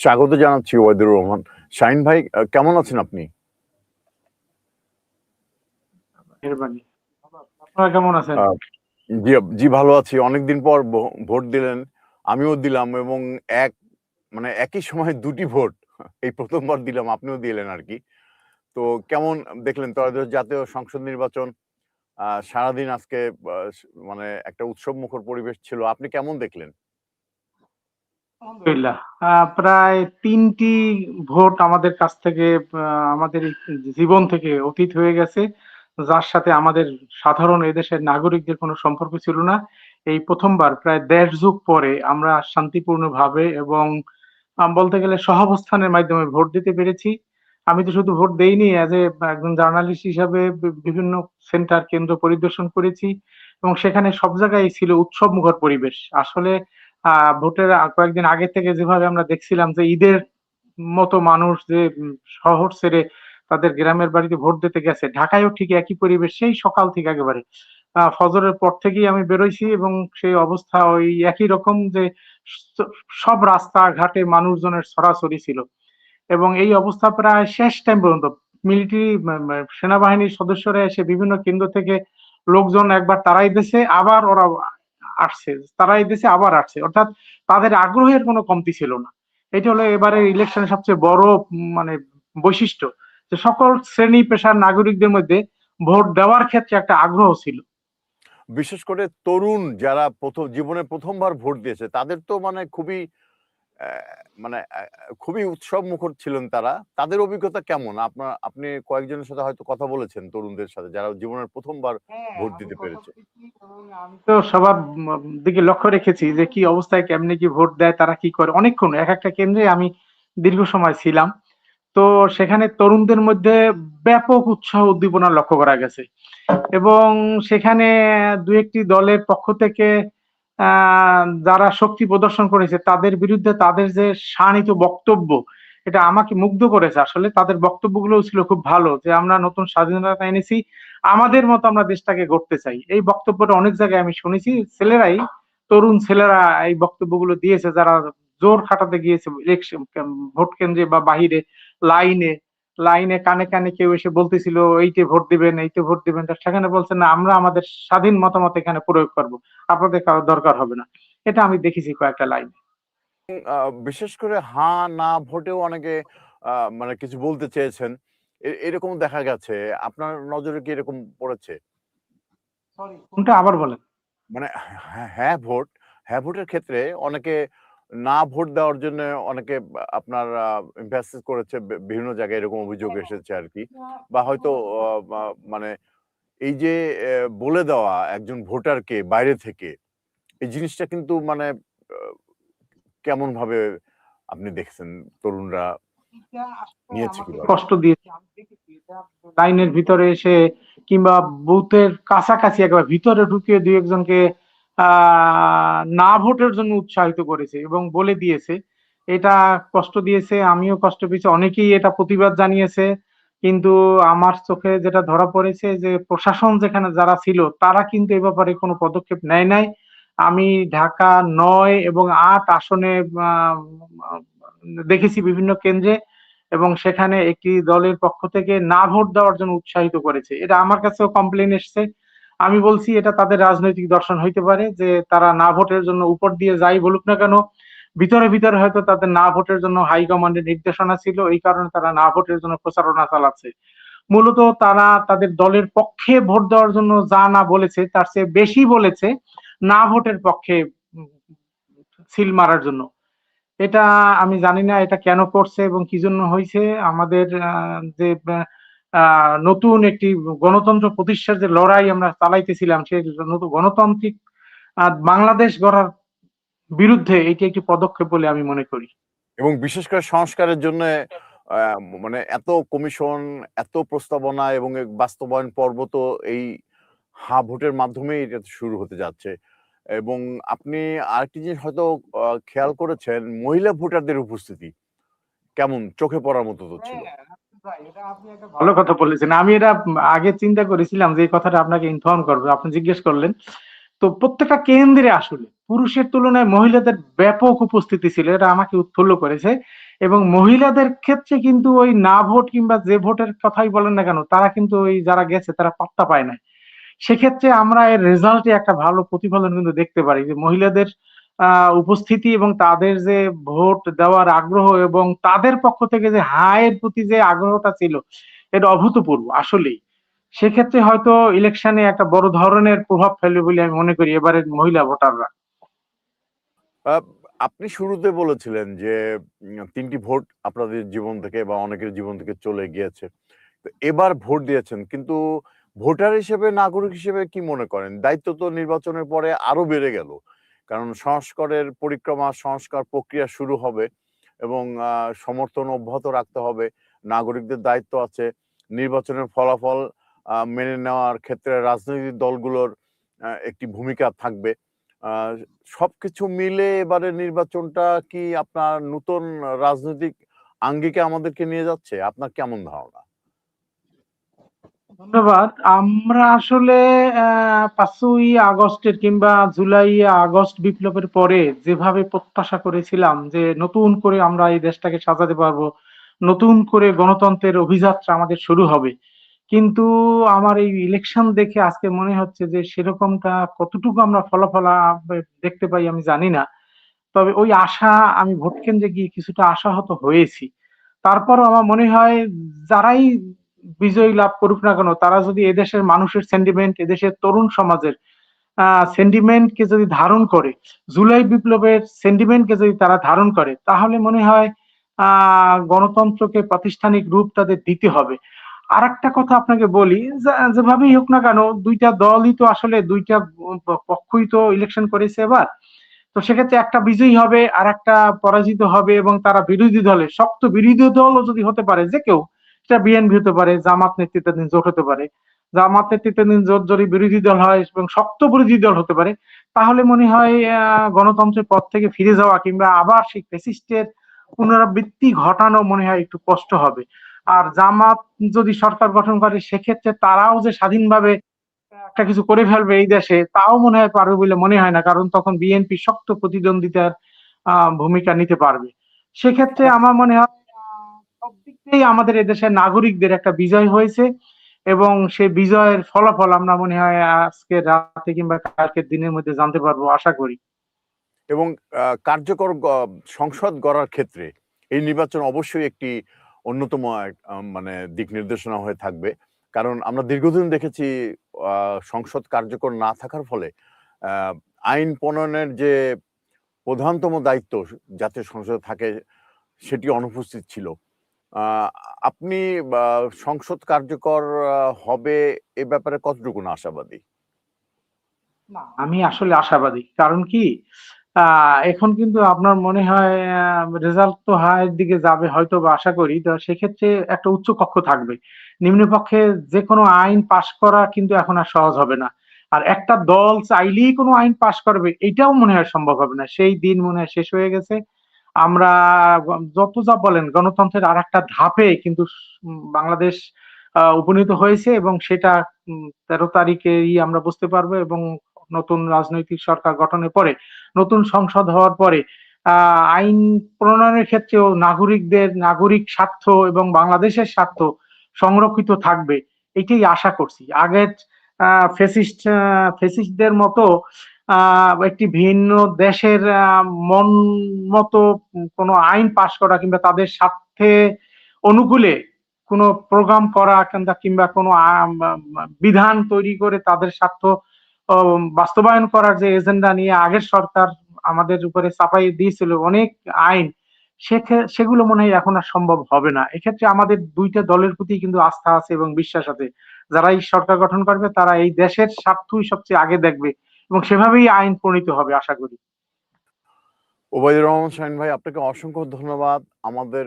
স্বাগত জানাচ্ছি ওয়াইদুর রহমান। শাহিন ভাই কেমন আছেন আপনি? কেমন আছেন? জি জি ভালো আছি। অনেকদিন পর ভোট দিলেন আমিও দিলাম এবং এক মানে একই সময় দুটি ভোট এই প্রথমবার দিলাম আপনিও দিলেন আর কি। তো কেমন দেখলেন? ত্রয়োদশ জাতীয় সংসদ নির্বাচন আহ, সারাদিন আজকে মানে একটা উৎসব মুখর পরিবেশ ছিল আপনি কেমন দেখলেন? আলহামদুলিল্লাহ। প্রায় তিনটি ভোট আমাদের কাছ থেকে আমাদের জীবন থেকে অতীত হয়ে গেছে। যার সাথে আমাদের সাধারণ এদেশের নাগরিকদের কোনো সম্পর্ক ছিল না। এই প্রথমবার প্রায় দেড় যুগ পরে আমরা শান্তিপূর্ণভাবে এবং বলতে গেলে সহাবস্থানের মাধ্যমে ভোট দিতে পেরেছি। আমি তো শুধু ভোট দেইনি অ্যাজ এ একজন জার্নালিস্ট হিসাবে বিভিন্ন সেন্টার কেন্দ্র পরিদর্শন করেছি এবং সেখানে সব জায়গায় ছিল উৎসব মুখর পরিবেশ। আসলে ভোটের কয়েকদিন আগে থেকে যেভাবে আমরা দেখছিলাম যে ঈদের মতো মানুষ যে শহর ছেড়ে তাদের গ্রামের বাড়িতে ভোট দিতে গেছে, ঢাকায়ও ঠিক একই পরিবেশ, সেই সকাল থেকে একেবারে। ফজরের পর থেকেই আমি বেরোইছি এবং সেই অবস্থা ওই একই রকম যে সব রাস্তা ঘাটে মানুষজনের ছড়াছড়ি ছিল। এবং এই অবস্থা প্রায় শেষ টাইম পর্যন্ত। মিলিটারি সেনাবাহিনীর সদস্যরা এসে বিভিন্ন কেন্দ্র থেকে লোকজন একবার তারাই দেশে আবার ওরা আসছে তারা এই দেশে আবার আসছে। অর্থাৎ তাদের আগ্রহের কোনো কমতি ছিল না। এটা হলো এবারে ইলেকশনের সবচেয়ে বড় মানে বৈশিষ্ট্য যে সকল শ্রেণি, পেশার নাগরিকদের মধ্যে ভোট দেওয়ার ক্ষেত্রে একটা আগ্রহ ছিল। বিশেষ করে তরুণ যারা প্রথম, জীবনে প্রথমবার ভোট দিয়েছে, তাদের তো মানে খুবই মানে খুবই উৎসব মুখর ছিলেন তারা। তাদের অভিজ্ঞতা কেমন? আপনার আপনি কয়েকজনের সাথে হয়তো কথা বলেছেন তরুণদের সাথে যারা জীবনের প্রথমবার ভোট দিতে পেরেছে। আমি তো সবার দিকে লক্ষ্য রেখেছি যে কি অবস্থায় কেমনে কি ভোট দেয় তারা কি করে। অনেকক্ষণ এক একটা কেন্দ্রে আমি দীর্ঘ সময় ছিলাম। তো সেখানে তরুণদের মধ্যে ব্যাপক উৎসাহ উদ্দীপনা লক্ষ্য করা গেছে। এবং সেখানে দু একটি দলের পক্ষ থেকে যারা শক্তি প্রদর্শন করেছে, তাদের বিরুদ্ধে তাদের যে শানিত বক্তব্য, এটা আমাকে মুগ্ধ করেছে। আসলে তাদের বক্তব্যগুলো ছিল খুব ভালো, যে আমরা নতুন স্বাধীনতা এনেছি, আমাদের মতো আমরা দেশটাকে গড়তে চাই। এই বক্তব্যটা অনেক জায়গায় আমি শুনেছি, ছেলেরাই, তরুণ ছেলেরা এই বক্তব্যগুলো দিয়েছে, যারা জোর খাটাতে গিয়েছে ভোট কেন্দ্রে বা বাহিরে, লাইনে লাইনে কানে কানে কেউ এসে বলতেছিল এইতে ভোট দিবেন এইতে ভোট দিবেন। সেখানে বলছে না আমরা আমাদের স্বাধীন মতামত এখানে প্রয়োগ করব। আপনাদের কারও দরকার হবে না। এটা আমি দেখেছি কয়েকটা লাইনে। বিশেষ করে হ্যাঁ না ভোটেও অনেকে মানে কিছু বলতে চেয়েছেন। এরকম দেখা গেছে। আপনার নজরে কি এরকম পড়েছে? কোনটা আবার বলেন। মানে হ্যাঁ হ্যাঁ ভোট হ্যাঁ ভোটের ক্ষেত্রে অনেকে না ভোট দেওয়ার জন্য অনেকে আপনার এমফাসিস করেছে বিভিন্ন জায়গায় এরকম অভিযোগ এসেছে আর কি। বা হয়তো মানে এই যে বলে দেওয়া একজন ভোটারকে বাইরে থেকে এই জিনিসটা কিন্তু মানে কেমন ভাবে আপনি দেখছেন? তরুণরা নিয়েছে কষ্ট দিয়েছে। লাইনের ভিতরে এসে কিংবা বুথের কাছাকাছি একবার ভিতরে ঢুকিয়ে দুই একজনকে না ভোটের জন্য উৎসাহিত করেছে এবং বলে দিয়েছে। এটা কষ্ট দিয়েছে, আমিও কষ্ট পেয়েছি। অনেকেই এটা প্রতিবাদ জানিয়েছে। কিন্তু আমার চোখে যেটা ধরা পড়েছে যে, প্রশাসন যেখানে যারা ছিল, তারা কিন্তু এ ব্যাপারে কোনো পদক্ষেপ নেয় নাই। আমি ঢাকা নয় এবং আট আসনে দেখেছি বিভিন্ন কেন্দ্রে এবং সেখানে একটি দলের পক্ষ থেকে না ভোট দেওয়ার জন্য উৎসাহিত করেছে। এটা আমার কাছেও কমপ্লেন এসছে। আমি বলছি এটা তাদের রাজনৈতিক দর্শন হইতে পারে যে তারা না ভোটের জন্য উপর দিয়ে যাই বলুক না কেন, ভিতরে ভিতরে হয়তো তাদের না ভোটের জন্য হাইকমান্ডের নির্দেশনা ছিল, এই কারণে তারা না ভোটের জন্য প্রচারণা চালাচ্ছে। মূলত তারা তাদের দলের পক্ষে ভোট দেওয়ার জন্য যা না বলেছে, তার চেয়ে বেশি বলেছে না ভোটের পক্ষে সিল মারার জন্য। এটা আমি জানি না, এটা কেন করছে এবং কি জন্য হয়েছে আমাদের যে নতুন একটি গণতন্ত্র প্রতিষ্ঠার যে লড়াই আমরা চালাইতেছিলাম সেই নতুন গণতান্ত্রিক আহ, বাংলাদেশ গড়ার বিরুদ্ধে এটি একটি পদক্ষেপ বলে আমি মনে করি। এবং বিশেষ করে সংস্কারের জন্য আহ, মানে এত কমিশন এত প্রস্তাবনা এবং বাস্তবায়ন পর্ব তো এই হা ভোটের মাধ্যমেই এটা শুরু হতে যাচ্ছে। এবং আপনি আরেকটি জিনিস হয়তো খেয়াল করেছেন মহিলা ভোটারদের উপস্থিতি কেমন? চোখে পড়ার মতো তো ছিল। ভালো কথা বলেছেন। আমি এটা আগে চিন্তা করেছিলাম যে এই কথাটা আপনাকে ইনফর্ম করব। আপনি জিজ্ঞেস করলেন, তো প্রত্যেকটা কেন্দ্রে আসলে পুরুষের তুলনায় মহিলাদের ব্যাপক উপস্থিতি ছিল, এটা আমাকে উৎফুল্ল করেছে এবং মহিলাদের ক্ষেত্রে কিন্তু ওই না ভোট কিংবা যে ভোটের কথাই বলেন না কেন, তারা কিন্তু ওই যারা গেছে তারা পাত্তা পায় না সেক্ষেত্রে আমরা এর রেজাল্টে একটা ভালো প্রতিফলন কিন্তু দেখতে পারি যে মহিলাদের উপস্থিতি এবং তাদের যে ভোট দেওয়ার আগ্রহ এবং তাদের পক্ষ থেকে যে হায়ের প্রতি যে আগ্রহটা ছিল, এটা অভূতপূর্ব, আসলেই। সেক্ষেত্রে হয়তো ইলেকশনে একটা বড় ধরনের প্রভাব ফেলবে বলে আমি মনে করি এবারের মহিলা ভোটাররা। আপনি শুরুতে বলেছিলেন যে তিনটি ভোট আপনাদের জীবন থেকে বা অনেকের জীবন থেকে চলে গিয়েছে। এবার ভোট দিয়েছেন, কিন্তু ভোটার হিসেবে, নাগরিক হিসেবে কি মনে করেন? দায়িত্ব তো নির্বাচনের পরে আরও বেড়ে গেল। কারণ সংস্কারের পরিক্রমা সংস্কার প্রক্রিয়া শুরু হবে এবং সমর্থন অব্যাহত রাখতে হবে। নাগরিকদের দায়িত্ব আছে। নির্বাচনের ফলাফল মেনে নেওয়ার ক্ষেত্রে রাজনৈতিক দলগুলোর একটি ভূমিকা থাকবে। আহ, সবকিছু মিলে এবারে নির্বাচনটা কি আপনার নতুন রাজনৈতিক আঙ্গিকে আমাদেরকে নিয়ে যাচ্ছে? আপনার কেমন ধারণা? ধন্যবাদ। আমরা আসলে পাঁচই আগস্টের কিংবা জুলাই, আগস্ট বিপ্লবের পরে যেভাবে প্রত্যাশা করেছিলাম যে নতুন করে আমরা এই দেশটাকে সাজাতে পারব, নতুন করে গণতন্ত্রের অভিযাত্রা আমাদের শুরু হবে। কিন্তু আমার এই ইলেকশন দেখে আজকে মনে হচ্ছে যে সেরকমটা কতটুকু আমরা ফলাফল দেখতে পাই আমি জানি না। তবে ওই আশা, আমি ভোট কেন্দ্রে গিয়ে কিছুটা আশাহত হয়েছি। তারপরও আমার মনে হয় যারাই বিজয়ী লাভ করুক না কেন, তারা যদি এদেশের মানুষের সেন্টিমেন্ট এদেশের তরুণ সমাজের সেন্টিমেন্টকে যদি ধারণ করে, জুলাই বিপ্লবের সেন্টিমেন্টকে যদি তারা ধারণ করে, তাহলে মনে হয় গণতন্ত্রকে প্রাতিষ্ঠানিক রূপ তাদের দিতে হবে। আর একটা কথা আপনাকে বলি যেভাবেই হোক না কেন, দুইটা দলই তো আসলে দুইটা পক্ষই তো ইলেকশন করেছে এবার। তো সেক্ষেত্রে একটা বিজয়ী হবে আর একটা পরাজিত হবে এবং তারা বিরোধী দলে, শক্ত বিরোধী দলও যদি হতে পারে, যে কেউ সেটা বিএনপি হতে পারে জামাত নেতৃত্বাধীন জোট হতে পারে জামাত নেতৃত্বাধীন জোট যদি বিরোধী দল হয় এবং শক্ত বিরোধী দল হতে পারে তাহলে মনে হয় গণতন্ত্রের পথ থেকে ফিরে যাওয়া কিংবা আবার সেই ফেসিস্টের পুনরাবৃত্তি ঘটানো মনে হয় একটু কষ্ট হবে। আর জামাত যদি সরকার গঠন করে সেক্ষেত্রে তারাও যে স্বাধীনভাবে একটা কিছু করে ফেলবে এই দেশে তাও মনে হয় পারবে বলে মনে হয় না কারণ তখন বিএনপি শক্ত প্রতিদ্বন্দ্বিতার আহ, ভূমিকা নিতে পারবে। সেক্ষেত্রে আমার মনে হয় থেকেই আমাদের এদেশের নাগরিকদের একটা বিজয় হয়েছে এবং সে বিজয়ের ফলাফল আমরা মনে হয় আজকে রাতে কিংবা কালকের দিনের মধ্যে জানতে পারব, আশা করি। এবং কার্যকর সংসদ গড়ার ক্ষেত্রে এই নির্বাচন অবশ্যই একটি অন্যতম মানে দিক নির্দেশনা হয়ে থাকবে। কারণ আমরা দীর্ঘদিন দেখেছি সংসদ কার্যকর না থাকার ফলে আইন প্রণয়নের যে প্রধানতম দায়িত্ব জাতীয় সংসদে থাকে, সেটি অনুপস্থিত ছিল। আপনি সংসদ কার্যকর হবে এ ব্যাপারে কতটুকু আশাবাদী? না, আমি আসলে আশাবাদী। কারণ কি? এখন কিন্তু আপনার মনে হয় রেজাল্ট তো হায়ের দিকে যাবে হয়তো বা আশা করি। তো সেক্ষেত্রে একটা উচ্চ কক্ষ থাকবে। নিম্নপক্ষে যে কোনো আইন পাশ করা কিন্তু এখন আর সহজ হবে না। আর একটা দল চাইলেই কোনো আইন পাশ করবে, এটাও মনে হয় সম্ভব হবে না। সেই দিন মনে হয় শেষ হয়ে গেছে। আমরা যত যা বলেন, গণতন্ত্রের আর একটা ধাপে কিন্তু বাংলাদেশ উপনীত হয়েছে এবং সেটা তেরো তারিখেই আমরা বুঝতে পারব এবং নতুন রাজনৈতিক সরকার গঠনের পরে, নতুন সংসদ হওয়ার পরে আইন প্রণয়নের ক্ষেত্রেও নাগরিকদের নাগরিক স্বার্থ এবং বাংলাদেশের স্বার্থ সংরক্ষিত থাকবে, এটাই আশা করছি। আগের ফেসিস্ট ফেসিস্টদের মতো একটি ভিন্ন দেশের মন মতো কোনো আইন পাশ করা কিংবা তাদের স্বার্থে অনুকূলে কোনো প্রোগ্রাম করা কিংবা কিংবা কোনো বিধান তৈরি করে তাদের স্বার্থ বাস্তবায়ন করার যে এজেন্ডা নিয়ে আগের সরকার আমাদের উপরে চাপাই দিয়েছিল অনেক আইন সেগুলো মনে হয় এখন আর সম্ভব হবে না। এক্ষেত্রে আমাদের দুইটা দলের প্রতি কিন্তু আস্থা আছে এবং বিশ্বাস আছে। যারা এই সরকার গঠন করবে, তারা এই দেশের স্বার্থই সবচেয়ে আগে দেখবে। এবং সেভাবেই আইন প্রণীত হবে আশা করি। ওবায়দুর রহমান শাহিন ভাই আপনাকে অসংখ্য ধন্যবাদ আমাদের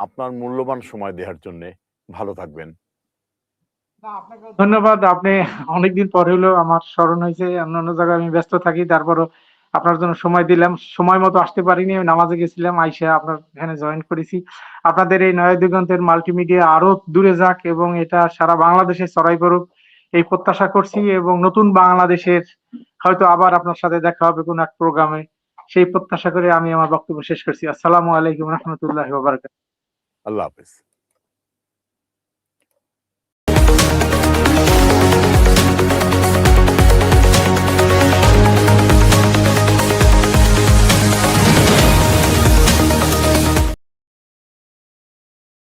আপনার মূল্যবান সময় দেওয়ার জন্য। ভালো থাকবেন। ধন্যবাদ। আপনি অনেকদিন পর হলো আমার স্মরণ হয়েছে অন্যান্য জায়গায় আমি ব্যস্ত থাকি তারপরও আপনার জন্য সময় দিলাম। সময় মতো আসতে পারিনি আমি নামাজে গেছিলাম আইসা আপনার এখানে জয়েন করেছি। আপনাদের এই নয় দিগন্তের মাল্টিমিডিয়া আরও দূরে যাক এবং এটা সারা বাংলাদেশে ছড়াই পড়ুক এই প্রত্যাশা করছি এবং নতুন বাংলাদেশের হয়তো আবার আপনার সাথে দেখা হবে কোন এক প্রোগ্রামে। সেই প্রত্যাশা করে আমি আমার বক্তব্য শেষ করছি। আসসালামু আলাইকুম রহমতুল্লাহ আল্লাহ হাফেজ।